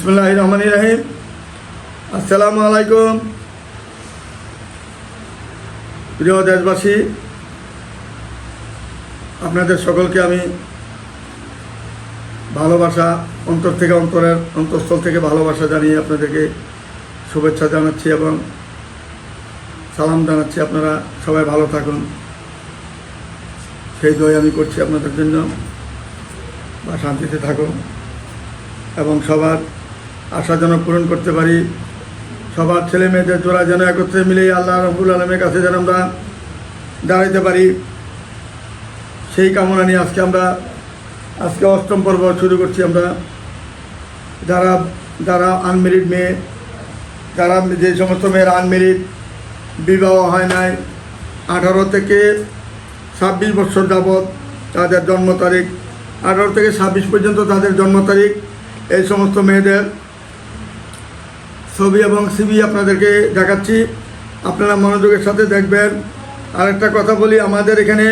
বিসমুল্লাহ রহমান রাহিম। আসসালামু আলাইকুম। প্রিয় দেশবাসী, আপনাদের সকলকে আমি ভালোবাসা, অন্তর থেকে অন্তরের অন্তঃস্থল থেকে ভালোবাসা জানিয়ে আপনাদেরকে শুভেচ্ছা জানাচ্ছি এবং সালাম জানাচ্ছি। আপনারা সবাই ভালো থাকুন। সেই দই আমি করছি আপনাদের জন্য। বা শান্তিতে থাকুন এবং সবার আশা যেন পূরণ করতে পারি। সবার ছেলে মেয়েদের জোড়া যেন একত্রে মিলে আল্লাহ রবুল আলমের কাছে যেন আমরা দাঁড়াইতে পারি। সেই কামনা নিয়ে আজকে আমরা, আজকে অষ্টম পর্ব শুরু করছি আমরা। যারা যারা আনমেরিড মেয়ে, যারা যে সমস্ত মেয়ের আনমেরিড বিবাহ হয় নাই, আঠারো থেকে ছাব্বিশ বছর যাবৎ তাদের জন্ম তারিখ, আঠারো থেকে ছাব্বিশ পর্যন্ত তাদের জন্ম তারিখ, এই সমস্ত মেয়েদের ছবি এবং সিবি আপনাদেরকে দেখাচ্ছি। আপনারা মনোযোগের সাথে দেখবেন। আরেকটা কথা বলি, আমাদের এখানে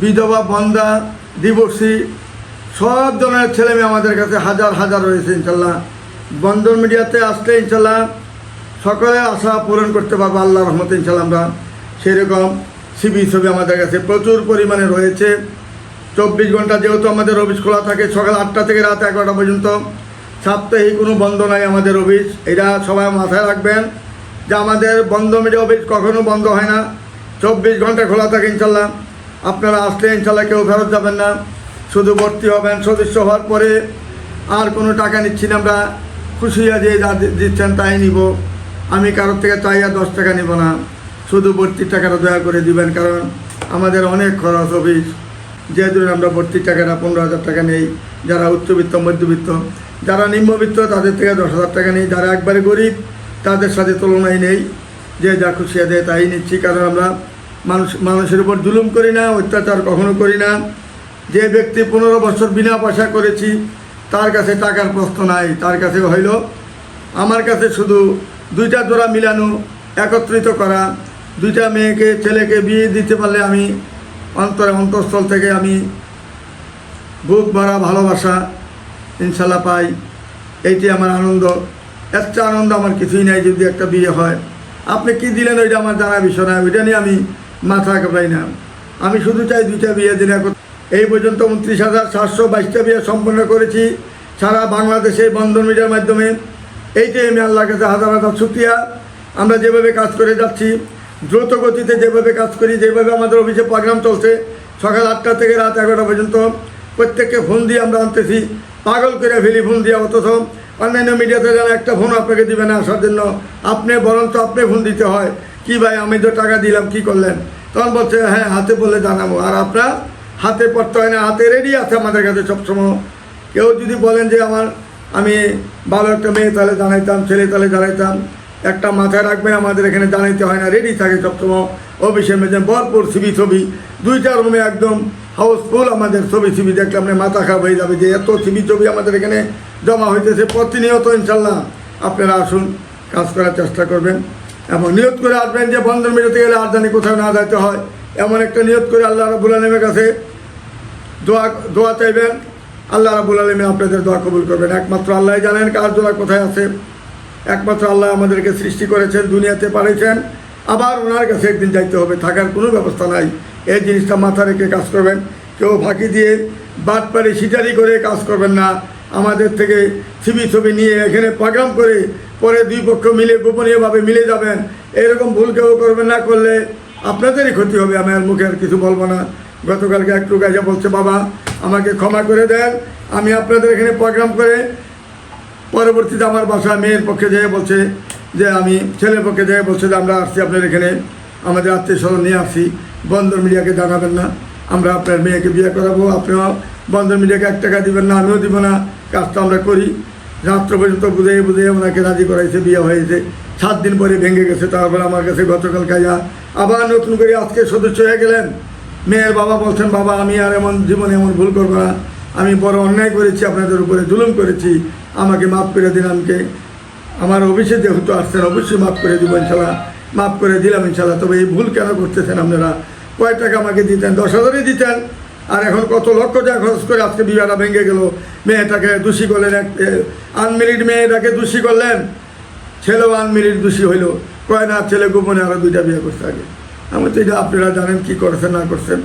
বিধবা বন্দা ডিভোর্সি সব ধরনের ছেলে মেয়ে আমাদের কাছে হাজার হাজার রয়েছে ইনশাল্লাহ। বন্দর মিডিয়াতে আসলে ইনশাল্লাহ সকলে আশা পূরণ করতে পারব আল্লাহ রহমতে ইনশাল্লাহ আমরা সেরকম সিবি ছবি আমাদের কাছে প্রচুর পরিমাণে রয়েছে। চব্বিশ ঘণ্টা যেহেতু আমাদের অফিস খোলা থাকে সকাল আটটা থেকে রাত এগারোটা পর্যন্ত। সাপ্তাহিক কোনো বন্ধ নাই আমাদের অফিস। এটা সবাই মাথায় রাখবেন যে আমাদের বন্ধ মিডিয়া অফিস কখনো বন্ধ হয় না। চব্বিশ ঘণ্টা খোলা থাকে ইনশাল্লাহ। আপনারা আসলে ইনশাল্লাহ কেউ ফেরত যাবেন না। শুধু ভর্তি হবেন, সদস্য হওয়ার পরে আর কোনো টাকা নিচ্ছি না আমরা। খুশি আছে যা দিচ্ছেন তাই নিব। আমি কারোর থেকে চাই আর দশ টাকা নিব না। শুধু ভর্তির টাকাটা দয়া করে দিবেন, কারণ আমাদের অনেক খরচ অফিস। যে ধরুন আমরা ভর্তির টাকাটা পনেরো হাজার টাকা নেই। যারা উচ্চবিত্ত, মধ্যবিত্ত যারা নিম্নবিত্ত, তাদের থেকে দশ হাজার টাকা নেই। যারা একবারে গরিব, তাদের সাথে তুলনায় নেই। যে যা খুশি দেয়, তাই নিচ্ছি। কারণ আমরা মানুষ, মানুষের উপর জুলুম করি না, অত্যাচার কখনো করি না। যে ব্যক্তি পনেরো বছর বিনা পয়সা করেছি, তার কাছে টাকার প্রশ্ন নাই। তার কাছে হইল, আমার কাছে শুধু দুইটা জোড়া মিলানো, একত্রিত করা। দুইটা মেয়েকে, ছেলেকে বিয়ে দিতে পারলে আমি অন্তরে অন্তঃস্থল থেকে আমি বুক ভরা ভালোবাসা ইনশাল্লাহ পাই। এইটি আমার আনন্দ। একটা আনন্দ আমার কিছুই নাই যদি একটা বিয়ে হয়। আপনি কি দিলেন ওইটা আমার জানা বিষয় না, ওইটা নিয়ে আমি মাথা কাঁপাই না। আমি শুধু চাই দুইটা বিয়ে দিন এই পর্যন্ত উনত্রিশ হাজার সাতশো বাইশটা বিয়ে সম্পন্ন করেছি সারা বাংলাদেশে বন্ধন মিডিয়ার মাধ্যমে। এইটাই আমি আল্লাহর কাছে হাজার হাজার শুক্রিয়া। আমরা যেভাবে কাজ করে যাচ্ছি, দ্রুত গতিতে যেভাবে কাজ করি, যেভাবে আমাদের অফিসে প্রোগ্রাম চলছে, সকাল আটটা থেকে রাত এগারোটা পর্যন্ত প্রত্যেককে ফোন দিয়ে আমরা আনতেছি। পাগল করে ফেলি ফোন দিয়ে, অথচ অন্যান্য মিডিয়াতে যেন একটা ফোন আপনাকে দিবে না আসার জন্য, আপনি বরঞ্চ আপনি ফোন দিতে হয়। কি ভাই, আমি তো টাকা দিলাম, কি করলেন? তখন বলছে হ্যাঁ হাতে বলে জানাব। আর আপনার হাতে পড়তে হয় না, হাতে রেডি আছে আমাদের কাছে সবসময়। কেউ যদি বলেন যে আমার, আমি ভালো একটা মেয়ে, তাহলে জানাইতাম, ছেলে তাহলে জানাইতাম। একটা মাথায় রাখবেন, আমাদের এখানে জানাইতে হয় না রেডি থাকে সবসময়। অফিসের মেঝে ভরপুর ছবি ছবি। দুইটা রুমে একদম হাউসফুল আমাদের ছবি ছবি দেখলে আপনার মাথা খারাপ হয়ে যাবে যে এত ছবি ছবি আমাদের এখানে জমা হইতেছে। প্রতিনিয়ত ইনশাল্লাহ আপনারা আসুন, কাজ করার চেষ্টা করবেন। এবং নিয়ত করে আসবেন যে বন্ধন মেটাতে গেলে আর জানি কোথাও না যাইতে হয়। এমন একটা নিয়ত করে আল্লাহ রাবুল আলমের কাছে দোয়া দোয়া চাইবেন। আল্লাহ রাবুল আলমী আপনাদের দোয়া কবুল করবেন। একমাত্র আল্লাহ জানেন কার দোয়া কোথায় আছে। একমাত্র আল্লাহ আমাদেরকে সৃষ্টি করেছেন, দুনিয়াতে পাঠিয়েছেন। আবার ওনার কাছে একদিন যাইতে হবে, থাকার কোনো ব্যবস্থা নাই। এই জিনিসটা মাথা রেখে কাজ করবেন। কেউ ফাঁকি দিয়ে বাদ পারে সিটারি করে কাজ করবেন না। আমাদের থেকে ছবি ছবি নিয়ে এখানে প্রোগ্রাম করে পরে দুই পক্ষ মিলে গোপনীয়ভাবে মিলে যাবেন। এরকম ভুল কেউ করবেন না, করলে আপনাদেরই ক্ষতি হবে, আমি আর মুখে আর কিছু বলব না। গতকালকে একটু গাছে বলছে, বাবা, আমাকে ক্ষমা করে দেন। আমি আপনাদের এখানে প্রোগ্রাম করে পরবর্তীতে আমার বাসা মেয়ের পক্ষে যেয়ে বলছে যে আমি ছেলের পক্ষে যেয়ে বলছে যে আমরা আসছি আপনার এখানে, আমাদের আত্মীয় স্বজন নিয়ে আসছি, বন্দর মিডিয়াকে জানাবেন না। আমরা আপনার মেয়েকে বিয়ে করাবো আপনিও বন্দর মিডিয়াকে এক টাকা দেবেন না, আমিও দিব না, কাজটা আমরা করি। রাত্র পর্যন্ত বুঝে বুঝে ওনাকে রাজি করাইছে, বিয়ে হয়েছে। সাত দিন পরে ভেঙে গেছে, তারপর আমার কাছে গতকাল খাইয়া আবার নতুন করে আজকে সদস্য হয়ে গেলেন। মেয়ের বাবা বলছেন, বাবা, আমি আর এমন জীবনে এমন ভুল করব না। আমি বড় অন্যায় করেছি, আপনাদের উপরে জুলুম করেছি। আমাকে মাফ করে দিন আমাকে। আমার অফিসে যেহেতু আসছেন, অবশ্যই মাফ করে দিব ইনশাল্লাহ মাফ করে দিলাম ইনশাল্লাহ তবে এই ভুল কেন করতেছেন আপনারা? কয় টাকা আমাকে দিতেন? দশ হাজারই দিতেন। আর এখন কত লক্ষ টাকা খরচ করে আজকে বিবাহটা ভেঙে গেল। মেয়েটাকে দোষী করলেন এক আনমেরিড মেয়েটাকে দোষী করলেন। ছেলেও আনমেরিড দোষী হইল। কয় না, ছেলে গোপনে আরও দুইটা বিয়ে করতে আগে। আমি তো এটা আপনারা জানেন কী করছেন, না করছেন।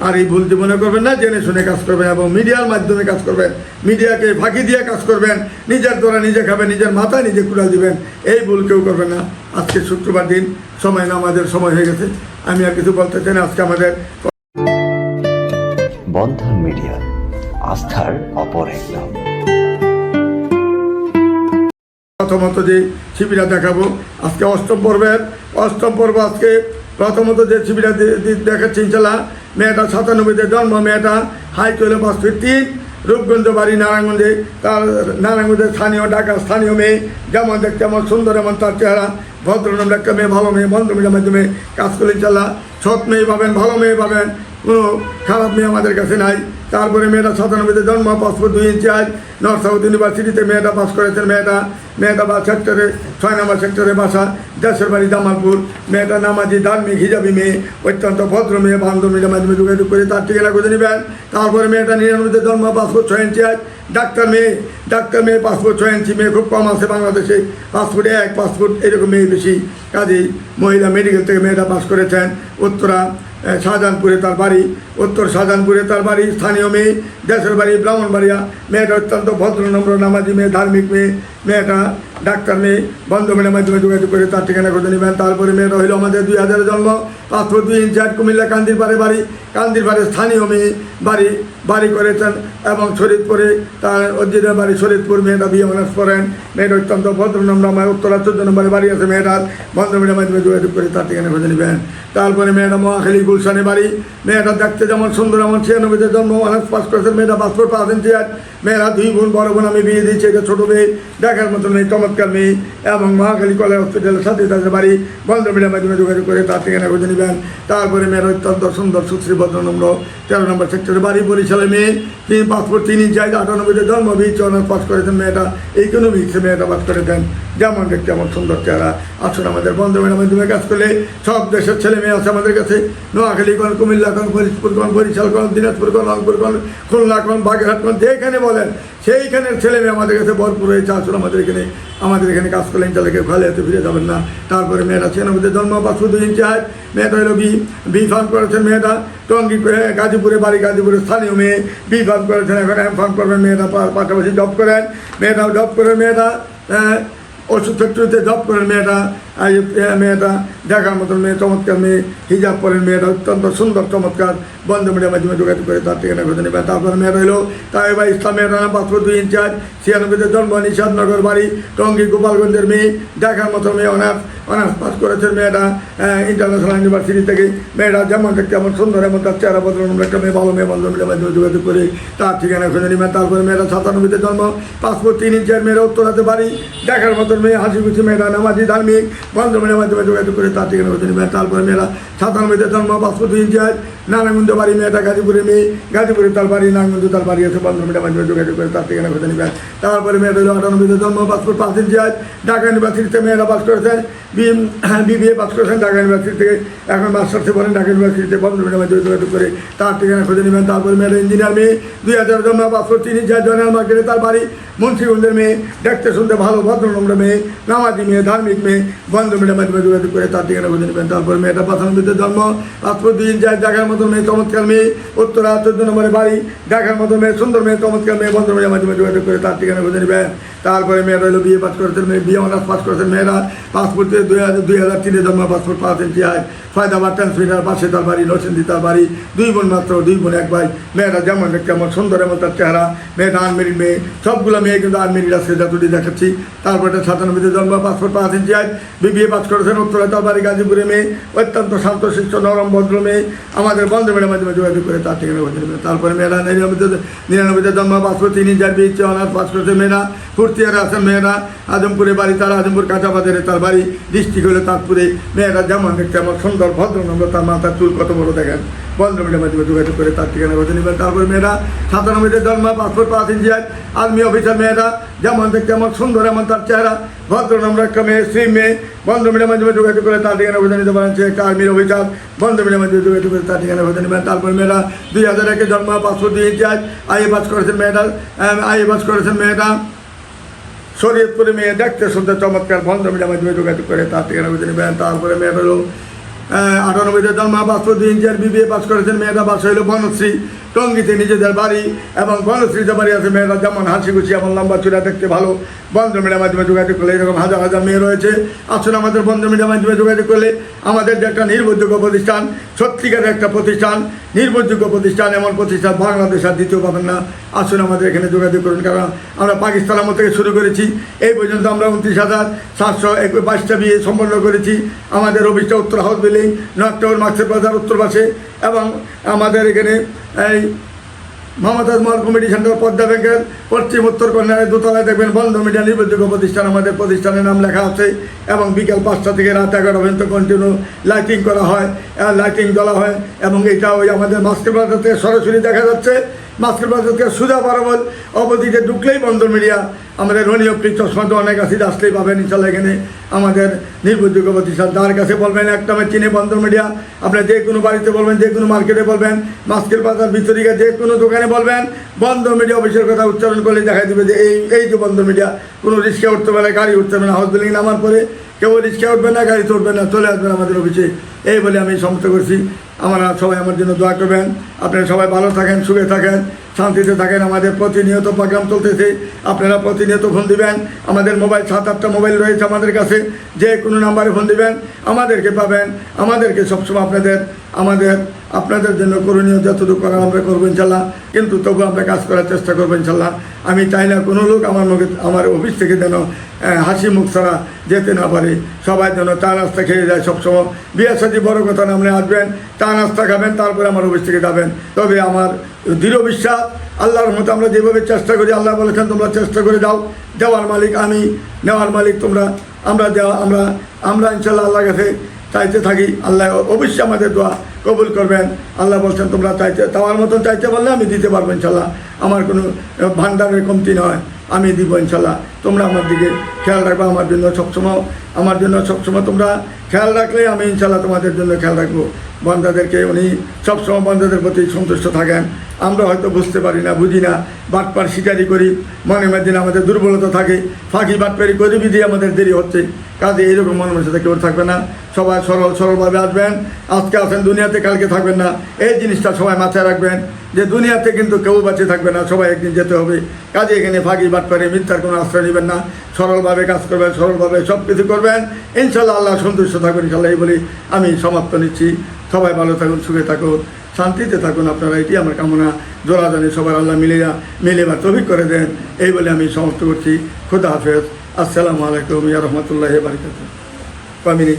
আর এই ভুল মনে করবেন না জেনে শুনে কাজ করবেন এবং মিডিয়ার মাধ্যমে কাজ করবেন। মিডিয়াকে ফাঁকি দিয়ে কাজ করবেন। নিজের দ্বারা নিজে খাবেন নিজের মাথায় নিজে কুড়াল দিবেন। এই ভুল কেউ করবেন না। আজকে শুক্রবার দিন সময় না আমাদের সময় হয়ে গেছে। আমি আর কিছু বলতে চাই না। আজকে আমাদের বন্ধন মিডিয়া আস্থার অপর এক নাম। প্রথমত যে ছবিটা দেখাবো আজকে অষ্টম পর্বের অষ্টম পর্ব আজকে প্রথমত যে দে- দেখাচ্ছি ইনশাল্লাহ মেয়েটা সাতানব্বইতে জন্ম, মেয়েটা হাই চলে পাঁচ ফিট তিন রূপগঞ্জ বাড়ি নারায়ণগঞ্জে, তার নারায়ণগঞ্জের স্থানীয় ডাকা স্থানীয় মেয়ে, যেমন দেখতে আমার সুন্দর এমন তার চেহারা ভদ্র নাম একটা মেয়ে, ভালো মেয়ে বন্ধ মেয়ের মাধ্যমে কাজ করে চালা ছত মেয়ে পাবেন, ভালো মেয়ে পাবেন, কোনো খারাপ মেয়ে আমাদের কাছে নাই। তারপরে মেয়েটা সাতানব্বইতে জন্ম পাসপোর্ট দুই ইঞ্চি আজ নর্থ সাউথ ইউনিভার্সিটিতে মেয়েটা পাস করেছেন মেয়েটা। মেয়েটা বা সেক্টরে, ছয় নম্বর সেক্টরে বাসা, দেশের বাড়ি জামালপুর। মেয়েটা নামাজি, ধার্মিক, হিজাবি মেয়ে, অত্যন্ত ভদ্র মেয়ে, বান্ধব মেয়ের মাধ্যমে যোগাযোগ করে তার ঠিকানা খুঁজে নেবেন। তারপরে মেয়েটা নিরানব্বইতে জন্ম পাসপোর্ট ছয় ইঞ্চি আজ ডাক্তার মেয়ে। ডাক্তার মেয়ে পাসপোর্ট ছয় ইঞ্চি মেয়ে, খুব কম আছে বাংলাদেশে। পাসপোর্ট এক পাসপোর্ট এরকম মেয়ে বেশি। কাজেই মহিলা মেডিকেল থেকে মেয়েটা পাস করেছেন। উত্তরা শাহজাহানপুরে তার বাড়ি, উত্তর শাহজাহানপুরে তার বাড়ি, স্থানীয় মেয়ে, দেশের বাড়ি, ব্রাহ্মণবাড়িয়া। মেয়েটা অত্যন্ত ভদ্র, নম্র, নামাজি মেয়ে, ধার্মিক মেয়ে। মেয়েটা ডাক্তার নেই, বন্ধ মেয়ের মাধ্যমে যোগাযোগ করে তার ঠিকানা খুঁজে নেবেন। তারপরে মেয়েটা হইল আমাদের দুই হাজারে জন্ম পাসপোর্ট দুই ইঞ্চার কুমিল্লা কান্দির পাড়ে বাড়ি। কান্দির পাড়ে স্থানীয় মেয়ে বাড়ি বাড়ি করেছেন এবং শরীরপুরে তার অজিদের বাড়ি শরীরপুর, মেয়েটা বিয়ে অনার্স করেন। মেয়েটা অত্যন্ত ভদ্র নম্র, আমার উত্তরা চোদ্দ নম্বরে বাড়ি আছে মেয়েটার। বন্ধ মাধ্যমে যোগাযোগ করে তার ঠিকানা খুঁজে নেবেন। তারপরে মেয়েটা মহাখালী গুলশানে বাড়ি। মেয়েটা দেখতে যেমন সুন্দর, এমন ছিয়ানব্বইতে জন্ম অনার্স পাস করেছেন মেয়েটা পাসপোর্ট পাচ্ছেন চেয়ার মেয়েরা দুই বোন, বড় বোন, আমি বিয়ে দিয়েছি, এটা ছোটো মেয়ে। দেখার মতো মেয়ে চমৎকার মেয়ে এবং মহাখালী কলেজ হসপিটালের সাথে তাদের বাড়ি বন্ধ মিডিয়ার মাধ্যমে যোগাযোগ করে তার ঠিকানা খুঁজে নেবেন। তারপরে মেয়ের অত্যন্ত সুন্দর সুশ্রী ভদ্রনম্র, তেরো নম্বর সেক্টরে বাড়ি বরিশালে মেয়ে, তিনি পাসপোর্ট তিন ইঞ্চি আজ আটানব্বইতে জন্ম বিচ অনার্স পাস করেছেন মেয়েটা, এই কোনো ইকোনমিক্সে মেয়েটা পাস করেছেন। যেমন দেখতে আমার সুন্দর চেহারা। আসুন আমাদের বন্ধ মিডিয়ার মাধ্যমে কাজ করলে সব দেশের ছেলে মেয়ে আছে আমাদের কাছে। নোয়াখালী কোন, কুমিল্লা কোন, ফরিদপুর কোন, বরিশাল কোন, দিনাজপুর কোন, রংপুর কোন, খুলনা কোন, বাগেরহাট কোন, যেখানে বলেন সেইখানের ছেলে মেয়ে আমাদের কাছে ভরপুর হয়েছে, আসলে আমাদের এখানে আমাদের এখানে কাজ করলেন কেউ খালি হাতে ফিরে যাবেন না। তারপরে মেয়েটা ছিয়ানব্বইতে জন্ম বা শুধু ইঞ্চি হয় মেয়েটা হলো বি বি ফার্ম করেছেন মেয়েটা। টঙ্গি গাজীপুরে বাড়ি, গাজীপুরে স্থানীয় মেয়ে। বি ফার্ম করেছেন, এখন এম ফার্ম করবেন মেয়েটা পাশাপাশি জব করেন। মেয়েটাও জব করে মেয়েটা ওষুধ ফ্যাক্টরিতে জব করেন মেয়েটা। এই মেয়েটা দেখার মতন মেয়ে, চমৎকার মেয়ে, হিজাব পরেন মেয়েটা, অত্যন্ত সুন্দর, চমৎকার। বন্ধ মিডিয়ার মাধ্যমে যোগাযোগ করে তার ঠিকানা খুঁজে নেবেন তারপরে মেয়েটা হলো তাই বা ইসলাম মেয়েটা নাম দুই ইনচার্জ। ছিয়ানব্বইতে জন্ম নিষাদনগর বাড়ি, টঙ্গী গোপালগঞ্জের মেয়ে। দেখার মতো মেয়ে অনার্স অনার্স পাস করেছেন মেয়েটা ইন্টারন্যাশনাল ইউনিভার্সিটি থেকে। মেয়েটা যেমন দেখতে এমন সুন্দর এমন তার চেহারা বদল একটা মেয়ে, ভালো মেয়ে, বন্ধ মিডিয়ার মাধ্যমে যোগাযোগ করে তার ঠিকানা খুঁজে নেবেন তারপরে মেয়েটা সাতানব্বইতে জন্ম, পাসপোর্ট তিন ইঞ্চের মেয়েরা উত্তরাতে বাড়ি। দেখার মতন মেয়ে হাসি খুশি মেয়েটা নামাজি ধার্মিক। বন্ধমের মাধ্যমে যোগাযোগ করে তার ঠিকানা খুঁজে নেবেন তারপরে মেয়েরা সাতানব্বইতে জন্ম তিন ইঞ্চের নারায়ণগঞ্জ বাড়ি মেয়েটা গাজীপুরে মেয়ে, গাজীপুরে তার বাড়ি, নারায়ণগঞ্জ তার বাড়ি আছে বন্ধমের মাধ্যমে যোগাযোগ করে তার ঠিকানা খুঁজে নেবেন তারপরে মেয়েটা হলো আটানব্বইতে জন্ম পাসপোর্ট পাঁচ ইঞ্চের ঢাকা ইউনিভার্সিটিতে মেয়েরা বাস করেছেন বিবিএ পাস করেছেন ঢাকা ইউনিভার্সিটি থেকে এখন মাস্টার্সে পড়েন ঢাকা ইউনিভার্সিটিতে বন্ধমের মাধ্যমে যোগাযোগ করে তার ঠিকানা খুঁজে নেবেন। তারপরে মেয়েরা ইঞ্জিনিয়ার মেয়ে, দুই হাজার জন্ম তিন ইঞ্চের জয়নাল মার্কেটে তার বাড়ি, মুন্সিগঞ্জের মেয়ে, দেখতে শুনতে ভালো ভদ্র নম্র মেয়ে, নামাজি মেয়ে, ধার্মিক মেয়ে বন্ধ মেয়ের মাধ্যমে যোগাযোগ করে তার ঠিকানা খুঁজে নেবেন তারপর মেয়েটা পাথানবিতে জন্ম। পাসপোর্ট দিন যায় দেখার মতো মেয়ে চমৎকার মেয়ে। উত্তরা চোদ্দ নম্বরে বাড়ি। দেখার মতো মেয়ে, সুন্দর মেয়ে, চমৎকার মেয়ে বন্ধ মেয়ের মাধ্যমে যোগাযোগ করে তার ঠিকানা খুঁজে নেবেন তারপরে মেয়েরা হলো বিয়ে পাস করেছেন, মেয়ে বিয়ে অনার্স পাস করেছেন মেয়েরা। পাসপোর্টে দুই হাজার দুই হাজার তিনে জন্ম, পাসপোর্ট পাঁচ ইঞ্চি হয় ফায়দাবাদ ট্রান্সমিটার পাশে তার বাড়ি, নরসিংদী তার বাড়ি। দুই বোন মাত্র, দুই বোন এক ভাই। মেয়েরা যেমন কেমন সুন্দর, এমন তার চেহারা। মেয়েটা আনমেরিড মেয়ে। সবগুলো মেয়ে কিন্তু আনমেরিড আছে, যতটি দেখাচ্ছি। তারপরে সাতানব্বইতে জন্ম, পাসপোর্ট পাঁচ ইঞ্চি হয় বিবিএ পাস করেছেন উত্তরা তার বাড়ি গাজীপুরে মেয়ে, অত্যন্ত শান্তশিষ্ট নরম ভদ্র মেয়ে আমাদের বন্ধ মেয়ের মাধ্যমে যোগাযোগ করে তার খুঁজে নেবেন তারপরে মেয়েরা নিরানব্বইতে নিরানব্বইতে জন্ম পাসপোর্ট তিন ইঞ্চার বিচ অনার্স পাস করেছে মেয়েরা। ফুর্তিয়ারে আছেন মেয়েরা। আজমপুরে বাড়ি, তার আজমপুর কাঁচাবাজারে তার বাড়ি। ডিস্ট্রিক্ট হলে তারপুরে মেয়েরা যেমন দেখতে আমার সুন্দর, ভদ্র, নম্র, তার মাথার চুল কত বড় দেখেন। বন্ধ মিডিয়ার মাধ্যমে যোগাযোগ করে তার ঠিকানা খুঁজে নেবেন তারপরে মেয়েরা সাতানব্বইতে জন্ম পাসপোর্ট পাঁচ ইঞ্চি আর্মি অফিসার মেয়েরা। যেমন দেখতে আমার সুন্দর, এমন তার চেহারা। ভদ্রনাম একটা মেয়ে স্ত্রী মেয়ে বন্ধ মিডিয়ার মাধ্যমে যোগাযোগ করে তার ঠিকানা ভোজন নিতে পারেন, সে একটা আর্মির অভিযোগ বন্ধ মিডিয়ার মাধ্যমে যোগাযোগ করে তার ঠিকানা ভোজন নেবেন। তারপর মেয়েরা দুই হাজার একে জন্ম পাসপোর্ট দিয়ে ইতিহাস, আইএ পাস করেছেন মেয়েটা আইএ পাস করেছেন মেয়েটা। শরীয়তপুরে মেয়ে দেখতে শুনতে চমৎকার। বন্ধ মিডিয়ার মাধ্যমে যোগাযোগ করে তার ঠিকানা বুঝে নেবেন। তারপরে মেয়েটা হলো আটানব্বইতে জন্ম পাসপোর্ট দিয়ে ইঞ্চিয়ার বিবিএ পাস করেছেন মেয়েটা বাস হইল বনশ্রী। টঙ্গিতে নিজেদের বাড়ি এবং বনশ্রীতে বাড়ি আছে মেয়েরা যেমন হাসি খুশি এমন লম্বা চূড়া দেখতে ভালো। বন্ধ মিডিয়ার মাধ্যমে যোগাযোগ করলে এরকম হাজার হাজার মেয়ে রয়েছে। আসলে আমাদের বন্ধ মিডিয়ার মাধ্যমে যোগাযোগ করলে আমাদের যে একটা নির্ভরযোগ্য প্রতিষ্ঠান, সত্যিকারের একটা প্রতিষ্ঠান, নির্ভরযোগ্য প্রতিষ্ঠান, এমন প্রতিষ্ঠান বাংলাদেশ আর দ্বিতীয় পাবেন না। আসুন আমাদের এখানে যোগাযোগ করুন, কারণ আমরা পাকিস্তান আমল থেকে শুরু করেছি। এই পর্যন্ত আমরা উনত্রিশ হাজার সাতশো বাইশটা বিয়ে সম্পন্ন করেছি। আমাদের অফিসটা উত্তর হাউস বিল্ডিং নটর মার্কসের বাজার, উত্তর পাশে এবং আমাদের এখানে এই মোহাম্মদ আজমল কমিটি সেন্টার পদ্মা ব্যাংকের পশ্চিম উত্তর কন্যায় দোতলায় দেখবেন বন্ধ মিডিয়া নির্ভরযোগ্য প্রতিষ্ঠান। আমাদের প্রতিষ্ঠানের নাম লেখা আছে এবং বিকেল পাঁচটা থেকে রাত এগারো পর্যন্ত কন্টিনিউ লাইটিং করা হয় লাইটিং জ্বলা হয় এবং এটা ওই আমাদের মাস্কের সরাসরি দেখা যাচ্ছে। মাস্কের থেকে সুজা বরাবর অবধিতে ঢুকলেই বন্ধ মিডিয়া। আমাদের অপ্টি চশমা তো অনেক আছে, আসলেই পাবেন ইনশাল্লাহ এখানে। আমাদের নির্ভরযোগ্য প্রতিষ্ঠান, তার কাছে বলবেন একটা আমি চিনে বন্ধ মিডিয়া। আপনার যে কোনো বাড়িতে বলবেন, যে কোনো মার্কেটে বলবেন, মাস্কের বাজার ভিতরিকা যে কোনো দোকানে বলবেন, বন্ধ মিডিয়া অফিসের কথা উচ্চারণ করলে দেখা দেবে যে এই এই যে বন্ধ মিডিয়া, কোনো রিক্সা উঠতে পারে, গাড়ি উঠতে পারে হাউস বিল্ডিং নামার পরে কেউ রিক্সা উঠবে না, গাড়ি উঠবে না, চলে আসবেন আমাদের অফিসে। এই বলে আমি সমস্ত করছি। আমরা সবাই আমার জন্য দোয়া করবেন। আপনারা সবাই ভালো থাকেন, সুখে থাকেন, শান্তিতে থাকেন। আমাদের প্রতিনিয়ত প্রোগ্রাম চলতেছে। আপনারা প্রতিনিয়ত ফোন দিবেন। আমাদের মোবাইল, সাত আটটা মোবাইল রয়েছে আমাদের কাছে। যে কোনো নাম্বারে ফোন দিবেন। আমাদেরকে পাবেন। আমাদেরকে সবসময় আপনাদের, আমাদের আপনাদের জন্য করণীয় যতটুকু করার আমরা করব ইনশাল্লাহ। কিন্তু তবু আমরা কাজ করার চেষ্টা করব ইনশাল্লাহ। আমি চাই না কোনো লোক আমার মুখে, আমার অফিস থেকে যেন হাসি মুখ ছাড়া যেতে না পারে। সবাই যেন চা নাস্তা খেয়ে যায় সবসময়। বিয়ের সাথে বড় কথা না, আপনি আসবেন, চা নাস্তা খাবেন, তারপরে আমার অফিস থেকে যাবেন। তবে আমার দৃঢ় বিশ্বাস, আল্লাহর মতো আমরা যেভাবে চেষ্টা করি, আল্লাহ বলেছেন, তোমরা চেষ্টা করে যাও দেওয়ার মালিক আমি, নেওয়ার মালিক তোমরা, আমরা দেওয়া, আমরা আমরা ইনশাল্লাহ আল্লাহ কাছে চাইতে থাকি, আল্লাহ অবশ্যই আমাদের দোয়া কবুল করবেন। আল্লাহ বলছেন, তোমরা চাইতে, তাওয়ার মতন চাইতে পারলে আমি দিতে পারব ইনশাল্লাহ আমার কোনো ভান্ডারের কমতি নয়, আমি দিব ইনশাল্লাহ তোমরা আমার দিকে খেয়াল রাখবে, আমার জন্য সবসময়, আমার জন্য সবসময় তোমরা খেয়াল রাখলে আমি ইনশাল্লাহ তোমাদের জন্য খেয়াল রাখব। বন্ধাদেরকে উনি সবসময় বন্ধাদের প্রতি সন্তুষ্ট থাকেন। আমরা হয়তো বুঝতে পারি না, বুঝি না। বাটপার শিকারি করি মনে মধ্যে আমাদের দুর্বলতা থাকে। ফাঁকি বাটপারি করি বিধি আমাদের দেরি হচ্ছে। কাজে এইরকম মনের সাথে কেউ থাকবে না। সবাই সরল সরলভাবে আসবেন। আজকে আছেন দুনিয়াতে, কালকে থাকবেন না। এই জিনিসটা সবাই মাথায় রাখবেন যে দুনিয়াতে কিন্তু কেউ বাঁচে থাকবে না, সবাই একদিন যেতে হবে। কাজে এখানে ফাঁকি বাট করে মিথ্যার কোনো আশ্রয় নেবেন না। সরলভাবে কাজ করবেন, সরলভাবে সব কিছু করবেন। ইনশাল্লাহ আল্লাহ সন্তুষ্ট থাকবেন ইনশাল্লাহ এই বলি আমি সমাপ্ত নিচ্ছি। সবাই ভালো থাকুন, সুখে থাকুন, শান্তিতে থাকুন আপনারা, এটি আমার কামনা। জোড়া জানি সবার আল্লাহ মিলে মিলে বা তভিক করে দেন, এই বলে আমি সমাপ্ত করছি। খুদা হাফেজ। আসসালামু আলাইকুম, ইয়া রহমতুল্লাহ বারিকাত কামিনী